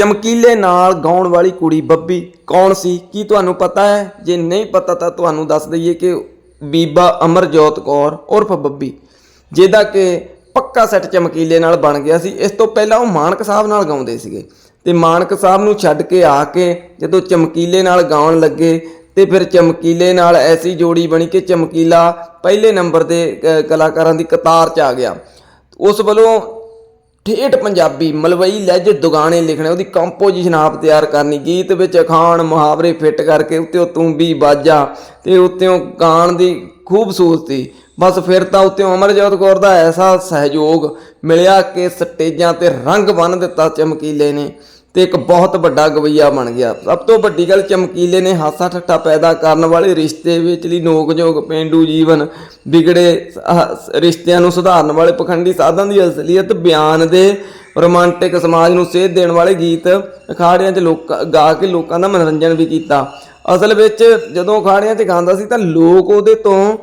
ਚਮਕੀਲੇ ਨਾਲ ਗਾਉਣ ਵਾਲੀ ਕੁੜੀ ਬੱਬੀ ਕੌਣ ਸੀ? ਕੀ ਤੁਹਾਨੂੰ ਪਤਾ ਹੈ? ਜੇ ਨਹੀਂ ਪਤਾ ਤਾਂ ਤੁਹਾਨੂੰ ਦੱਸ ਦਈਏ ਕਿ ਬੀਬਾ ਅਮਰਜੋਤ ਕੌਰ ਉਰਫ ਬੱਬੀ ਜਿਹਦਾ ਕਿ ਪੱਕਾ ਸੈੱਟ ਚਮਕੀਲੇ ਨਾਲ ਬਣ ਗਿਆ ਸੀ। ਇਸ ਤੋਂ ਪਹਿਲਾਂ ਉਹ ਮਾਨਕ ਸਾਹਿਬ ਨਾਲ ਗਾਉਂਦੇ ਸੀਗੇ। ਤੇ ਮਾਨਕ ਸਾਹਿਬ ਨੂੰ ਛੱਡ ਕੇ ਆ ਕੇ ਜਦੋਂ ਚਮਕੀਲੇ ਨਾਲ ਗਾਉਣ ਲੱਗੇ ਤੇ ਫਿਰ ਚਮਕੀਲੇ ਨਾਲ ਐਸੀ ਜੋੜੀ ਬਣੀ ਕਿ ਚਮਕੀਲਾ ਪਹਿਲੇ ਨੰਬਰ ਦੇ ਅ, ਕਲਾਕਾਰਾਂ ਦੀ ਕਤਾਰ 'ਚ ਆ ਗਿਆ। ਉਸ ਵੱਲੋਂ ਠੇਠ ਪੰਜਾਬੀ ਮਲਵਈ ਲਹਿਜੇ ਦੁਗਾਣੇ ਲਿਖਣੇ, ਉਹਦੀ ਕੰਪੋਜੀਸ਼ਨ ਆਪ ਤਿਆਰ ਕਰਨੀ, ਗੀਤ ਵਿੱਚ ਅਖਾਣ, ਮੁਹਾਵਰੇ ਫਿੱਟ ਕਰਕੇ ਉੱਤੇ ਤੂੰਬੀ ਬਾਜਾ ਤੇ ਉੱਤੇੋਂ ਗਾਣ ਦੀ ਖੂਬਸੂਰਤੀ। ਬਸ ਫਿਰ ਤਾਂ ਉੱਤੇ ਅਮਰਜੋਤ ਕੌਰ ਦਾ ਐਸਾ ਸਹਿਯੋਗ ਮਿਲਿਆ ਕਿ ਸਟੇਜਾਂ ਤੇ ਰੰਗ ਬੰਨ ਦਿੱਤਾ ਚਮਕੀਲੇ ਨੇ। ਤੇ ਇੱਕ ਬਹੁਤ ਵੱਡਾ ਗਵਈਆ ਬਣ ਗਿਆ। ਸਭ ਤੋਂ ਵੱਡੀ ਗੱਲ ਚਮਕੀਲੇ ਨੇ ਹਾਸਾ ਠੱਠਾ ਪੈਦਾ ਕਰਨ ਵਾਲੇ ਰਿਸ਼ਤੇ ਵਿਚਲੀ ਨੋਕ-ਝੋਕ, ਪੇਂਡੂ ਜੀਵਨ ਵਿਗੜੇ ਰਿਸ਼ਤਿਆਂ ਨੂੰ ਸੁਧਾਰਨ ਵਾਲੇ ਪਖੰਡੀ ਸਾਧਨ ਦੀ ਅਸਲੀਅਤ ਬਿਆਨ ਦੇ ਰੋਮਾਂਟਿਕ ਸਮਾਜ ਨੂੰ ਸੇਧ ਦੇਣ ਵਾਲੇ ਗੀਤ ਅਖਾੜਿਆਂ 'ਚ ਲੋਕ, ਗਾ ਕੇ ਲੋਕਾਂ ਦਾ ਮਨੋਰੰਜਨ ਵੀ ਕੀਤਾ। ਅਸਲ ਵਿੱਚ ਜਦੋਂ ਅਖਾੜਿਆਂ 'ਚ ਗਾਉਂਦਾ ਸੀ ਤਾਂ ਲੋਕ ਉਹਦੇ ਤੋਂ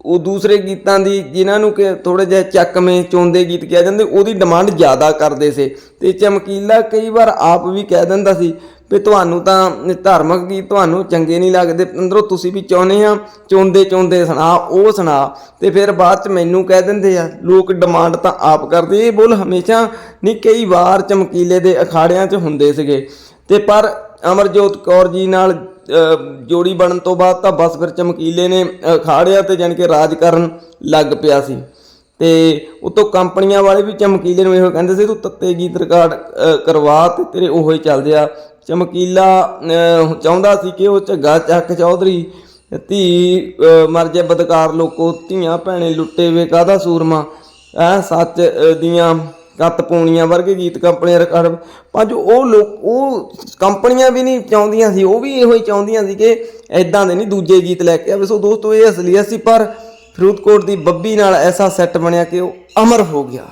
ਉਹ ਦੂਸਰੇ ਗੀਤਾਂ ਦੀ ਜਿਨ੍ਹਾਂ ਨੂੰ ਕਿ ਥੋੜੇ ਜਿਹਾ ਚੱਕਵੇਂ ਚੋਂਦੇ ਗੀਤ ਕਿਹਾ ਜਾਂਦੇ, ਉਹਦੀ ਡਿਮਾਂਡ ਜ਼ਿਆਦਾ ਕਰਦੇ ਸੀ। ਤੇ ਚਮਕੀਲਾ ਕਈ ਵਾਰ ਆਪ ਵੀ ਕਹਿ ਦਿੰਦਾ ਸੀ ਵੀ ਤੁਹਾਨੂੰ ਤਾਂ ਧਾਰਮਿਕ ਗੀਤ ਤੁਹਾਨੂੰ ਚੰਗੇ ਨਹੀਂ ਲੱਗਦੇ, ਅੰਦਰੋਂ ਤੁਸੀਂ ਵੀ ਚਾਹੁੰਦੇ ਆ, ਚੋਂਦੇ ਚੋਂਦੇ ਸੁਣਾ, ਉਹ ਸੁਣਾ। ਤੇ ਫਿਰ ਬਾਅਦ ਚ ਮੈਨੂੰ ਕਹਿ ਦਿੰਦੇ ਆ, ਲੋਕ ਡਿਮਾਂਡ ਤਾਂ ਆਪ ਕਰਦੇ, ਇਹ ਬੋਲ ਹਮੇਸ਼ਾ ਨਹੀਂ, ਕਈ ਵਾਰ ਚਮਕੀਲੇ ਦੇ ਅਖਾੜਿਆਂ 'ਚ ਹੁੰਦੇ ਸੀਗੇ। ਤੇ ਪਰ ਅਮਰਜੋਤ ਕੌਰ ਜੀ ਨਾਲ ਜੋੜੀ ਬਣਨ ਤੋਂ ਬਾਅਦ ਤਾਂ ਬਸ ਫਿਰ ਚਮਕੀਲੇ ਨੇ ਖਾੜਿਆ ਤੇ ਜਾਣੀ ਕਿ ਰਾਜ ਕਰਨ ਲੱਗ ਪਿਆ ਸੀ। ਤੇ ਉਤੋਂ ਕੰਪਨੀਆਂ ਵਾਲੇ ਵੀ ਚਮਕੀਲੇ ਨੂੰ ਇਹੋ ਕਹਿੰਦੇ ਸੀ, ਤੂੰ ਤੱਤੇ ਗੀਤ ਰਿਕਾਰਡ ਕਰਵਾ ਤੇ ਤੇਰੇ ਉਹੋ ਹੀ ਚੱਲਦੇ ਆ। ਚਮਕੀਲਾ ਚਾਹੁੰਦਾ ਸੀ ਕਿ ਉਹ ਝੱਗਾ ਚੱਕ ਚੌਧਰੀ, ਧੀ ਮਰ ਜੇ ਬਦਕਾਰ ਲੋਕੋ, ਧੀਆਂ ਭੈਣੇ ਲੁੱਟੇ ਵੇ ਕਾਦਾ ਸੂਰਮਾ? ਐ ਸੱਚ ਦੀਆਂ ਕੱਤ ਪੂਣੀਆਂ ਵਰਗੇ ਗੀਤ ਕੰਪਨੀਆਂ ਰਿਕਾਰਡ ਪੰਜ ਉਹ ਲੋਕ ਉਹ ਕੰਪਨੀਆਂ ਵੀ ਨਹੀਂ ਚਾਹੁੰਦੀਆਂ ਸੀ, ਉਹ ਵੀ ਇਹੋ ਹੀ ਚਾਹੁੰਦੀਆਂ ਸੀ ਕਿ ਐਦਾਂ ਦੇ ਨਹੀਂ ਦੂਜੇ ਗੀਤ ਲੈ ਕੇ ਆਵੇ। ਸੋ ਦੋਸਤੋ, ਇਹ ਅਸਲੀਅਤ ਸੀ, ਪਰ ਫਰੂਦਕੋਟ ਦੀ ਬੱਬੀ ਨਾਲ ਐਸਾ ਸੈੱਟ ਬਣਿਆ ਕਿ ਉਹ ਅਮਰ ਹੋ ਗਿਆ।